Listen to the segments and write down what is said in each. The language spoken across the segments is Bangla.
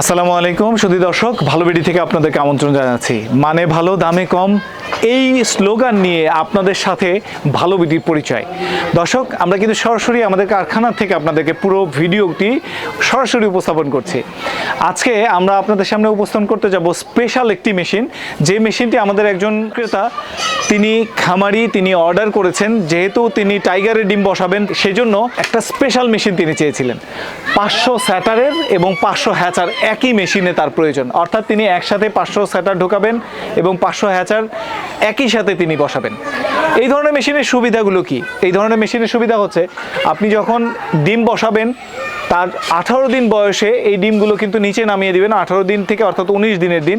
আসসালামু আলাইকুম, সুধী দর্শক, ভালো বিডি থেকে আপনাদেরকে আমন্ত্রণ জানাচ্ছি। মানে ভালো, দামে কম, এই স্লোগান নিয়ে আপনাদের সাথে ভালো বিডির পরিচয়। দর্শক, আমরা কিন্তু সরাসরি আমাদের কারখানা থেকে আপনাদেরকে পুরো ভিডিওটি সরাসরি উপস্থাপন করছি। আজকে আমরা আপনাদের সামনে উপস্থাপন করতে যাব স্পেশাল একটি মেশিন যে মেশিনটি আমাদের একজন ক্রেতা, তিনি খামারি, তিনি অর্ডার করেছেন, যেহেতু তিনি টাইগারের ডিম বসাবেন, সেজন্য একটা স্পেশাল মেশিন তিনি চেয়েছিলেন। পাঁচশো স্যাটারের এবং পাঁচশো হ্যাচার একই মেশিনে তার প্রয়োজন। অর্থাৎ তিনি একসাথে পাঁচশো স্যাটার ঢোকাবেন এবং পাঁচশো হ্যাচার একই সাথে তিনি বসাবেন। এই ধরনের মেশিনের সুবিধাগুলো কি? এই ধরনের মেশিনের সুবিধা হচ্ছে, আপনি যখন ডিম বসাবেন তার আঠারো দিন বয়সে এই ডিমগুলো কিন্তু নিচে নামিয়ে দিবেন। আঠারো দিন থেকে অর্থাৎ উনিশ দিনের দিন।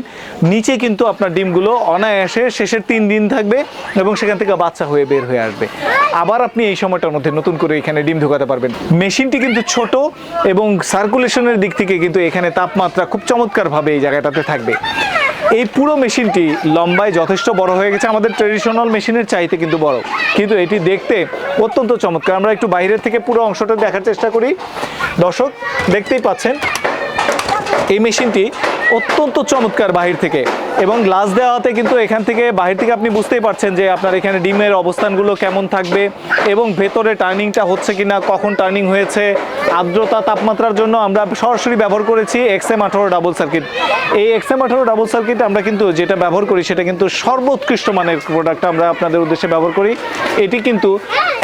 নিচে কিন্তু আপনার ডিমগুলো অনায়াসে শেষের তিন দিন থাকবে এবং সেখান থেকে বাচ্চা হয়ে বের হয়ে আসবে। আবার আপনি এই সময়টার মধ্যে নতুন করে এখানে ডিম ঢোকাতে পারবেন। মেশিনটি কিন্তু ছোট এবং সার্কুলেশনের দিক থেকে কিন্তু এখানে তাপমাত্রা খুব চমৎকারভাবে এই জায়গাটাতে থাকবে। এই পুরো মেশিনটি লম্বায় যথেষ্ট বড় হয়ে গেছে। আমাদের ট্রেডিশনাল মেশিনের চাইতে কিন্তু বড়। কিন্তু এটি দেখতে অত্যন্ত চমৎকার। আমরা একটু বাইরের থেকে পুরো অংশটা দেখার চেষ্টা করি। দর্শক, দেখতেই পাচ্ছেন, এই মেশিনটি অত্যন্ত চমৎকার বাহির থেকে। এবং গ্লাস দেওয়াতে কিন্তু এখান থেকে বাহির থেকে আপনি বুঝতেই পারছেন যে আপনার এখানে ডিমের অবস্থানগুলো কেমন থাকবে এবং ভেতরে টার্নিংটা হচ্ছে কি না কখন টার্নিং হয়েছে, আর্দ্রতা তাপমাত্রার জন্য আমরা সরাসরি ব্যবহার করেছি এক্সএম আঠারো ডাবল সার্কিট এই এক্সএম আঠারো ডাবল সার্কিট আমরা কিন্তু যেটা ব্যবহার করি সেটা কিন্তু সর্বোৎকৃষ্ট মানের প্রোডাক্ট আমরা আপনাদের উদ্দেশ্যে ব্যবহার করি। এটি কিন্তু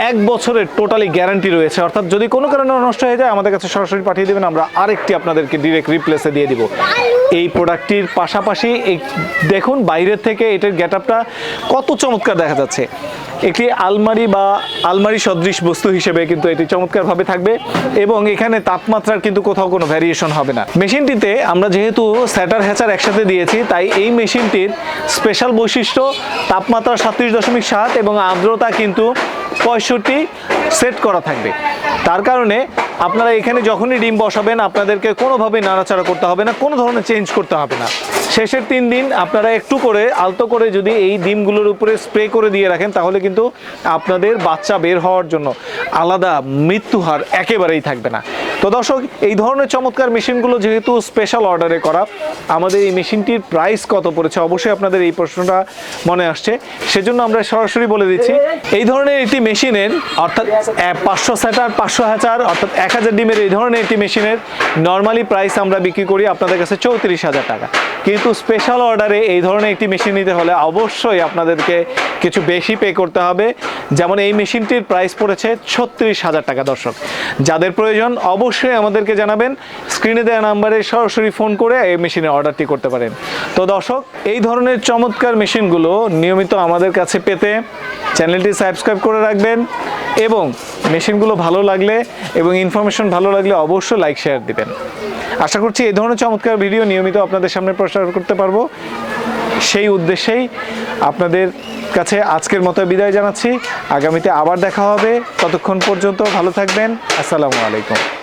এক বছরের টোটালি গ্যারান্টি রয়েছে। অর্থাৎ যদি কোনো কারণে নষ্ট হয়ে যায়, আমাদের কাছে সরাসরি পাঠিয়ে দেবেন, আমরা আরেকটি আপনাদেরকে ডিরেক্ট রিপ্লেসে দিয়ে দিব। এই প্রোডাক্টটির পাশাপাশি এই দেখুন বাইরের থেকে এটার গেট কত চমৎকার দেখা যাচ্ছে। একটি আলমারি বা আলমারি সদৃশ বস্তু হিসেবে কিন্তু এটি চমৎকারভাবে থাকবে এবং এখানে তাপমাত্রার কিন্তু কোথাও কোনো ভ্যারিয়েশন হবে না। মেশিনটিতে আমরা যেহেতু স্যাটার হ্যাচার একসাথে দিয়েছি, তাই এই মেশিনটির স্পেশাল বৈশিষ্ট্য, তাপমাত্রা সাতত্রিশ দশমিক সাত এবং আর্দ্রতা কিন্তু পঁয়ষট্টি সেট করা থাকবে। তার কারণে আপনারা এখানে যখনই ডিম বসাবেন, আপনাদেরকে কোনোভাবে নাড়াচাড়া করতে হবে না, কোনো ধরনের চেঞ্জ করতে হবে না। শেষের তিন দিন আপনারা একটু করে, আলতো করে যদি এই ডিমগুলোর উপরে স্প্রে করে দিয়ে রাখেন, তাহলে কিন্তু আপনাদের বাচ্চা বের হওয়ার জন্য আলাদা মৃত্যু হার একেবারেই থাকবে না। তো দর্শক, এই ধরনের চমৎকার মেশিনগুলো যেহেতু স্পেশাল অর্ডারে করা, আমাদের এই মেশিনটির প্রাইস কত পড়েছে অবশ্যই আপনাদের এই প্রশ্নটা মনে আসছে। সেজন্য আমরা সরাসরি বলে দিচ্ছি, এই ধরনের একটি মেশিনের, অর্থাৎ পাঁচশো স্যাটার পাঁচশো হাজার, অর্থাৎ এক হাজার ডিমের এই ধরনের একটি মেশিনের নর্মালি প্রাইস আমরা বিক্রি করি আপনাদের কাছে চৌত্রিশ হাজার টাকা। কিন্তু স্পেশাল অর্ডারে এই ধরনের একটি মেশিন নিতে হলে অবশ্যই আপনাদেরকে কিছু বেশি পে করতে হবে। যেমন এই মেশিনটির প্রাইস পড়েছে ছত্রিশ হাজার টাকা, দর্শক। যাদের প্রয়োজন অবশ্যই আমাদেরকে জানাবেন। স্ক্রিনে দেওয়া নাম্বারে সরাসরি ফোন করে এই মেশিনের অর্ডারটি করতে পারেন। তো দর্শক, এই ধরনের চমৎকার মেশিনগুলো নিয়মিত আমাদের কাছে পেতে চ্যানেলটি সাবস্ক্রাইব করে রাখবেন এবং মেশিনগুলো ভালো লাগলে এবং ইনফরমেশন ভালো লাগলে অবশ্যই লাইক শেয়ার দিবেন। আশা করছি এই ধরনের চমৎকার ভিডিও নিয়মিত আপনাদের সামনে প্রসার করতে পারব। সেই উদ্দেশ্যেই আপনাদের কাছে আজকের মতো বিদায় জানাচ্ছি। আগামীতে আবার দেখা হবে। ততক্ষণ পর্যন্ত ভালো থাকবেন। আসসালামু আলাইকুম।